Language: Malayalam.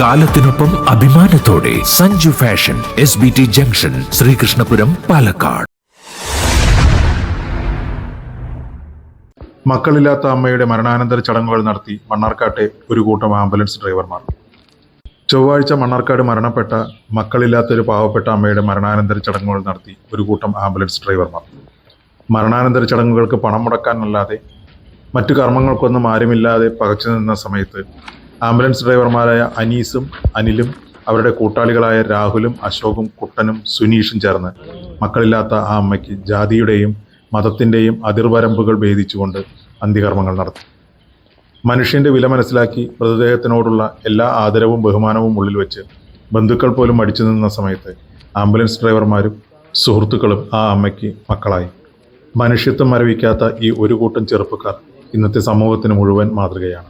കാലത്തിനൊപ്പം അഭിമാനത്തോടെ Sanju fashion S B T junction Sreekrishnapuram Palakkad. മക്കളില്ലാത്ത അമ്മയുടെ മരണാനന്തര ചടങ്ങുകൾ നടത്തി മണ്ണാർക്കാട്ടെ ഒരു കൂട്ടം ആംബുലൻസ് ഡ്രൈവർമാർ. ചൊവ്വാഴ്ച മണ്ണാർക്കാട് മരണപ്പെട്ട മക്കളില്ലാത്ത ഒരു പാവപ്പെട്ട അമ്മയുടെ മരണാനന്തര ചടങ്ങുകൾ നടത്തി ഒരു കൂട്ടം ആംബുലൻസ് ഡ്രൈവർമാർ. മരണാനന്തര ചടങ്ങുകൾക്ക് പണം മുടക്കാനല്ലാതെ മറ്റു കർമ്മങ്ങൾക്കൊന്നും ആരുമില്ലാതെ പകച്ചു നിന്ന സമയത്ത് ആംബുലൻസ് ഡ്രൈവർമാരായ അനീസും അനിലും അവരുടെ കൂട്ടാളികളായ രാഹുലും അശോകും കുട്ടനും സുനീഷും ചേർന്ന് മക്കളില്ലാത്ത ആ അമ്മയ്ക്ക് ജാതിയുടെയും മതത്തിന്റെയും അതിർവരമ്പുകൾ ഭേദിച്ചുകൊണ്ട് അന്ത്യകർമ്മങ്ങൾ നടത്തി. മനുഷ്യന്റെ വില മനസ്സിലാക്കി മൃതദേഹത്തിനോടുള്ള എല്ലാ ആദരവും ബഹുമാനവും ഉള്ളിൽ വെച്ച് ബന്ധുക്കൾ പോലും മടിച്ചു നിന്ന സമയത്ത് ആംബുലൻസ് ഡ്രൈവർമാരും സുഹൃത്തുക്കളും ആ അമ്മയ്ക്ക് മക്കളായി. മനുഷ്യത്വം മരവിക്കാത്ത ഈ ഒരു കൂട്ടം ചെറുപ്പക്കാർ ഇന്നത്തെ സമൂഹത്തിന് മുഴുവൻ മാതൃകയാണ്.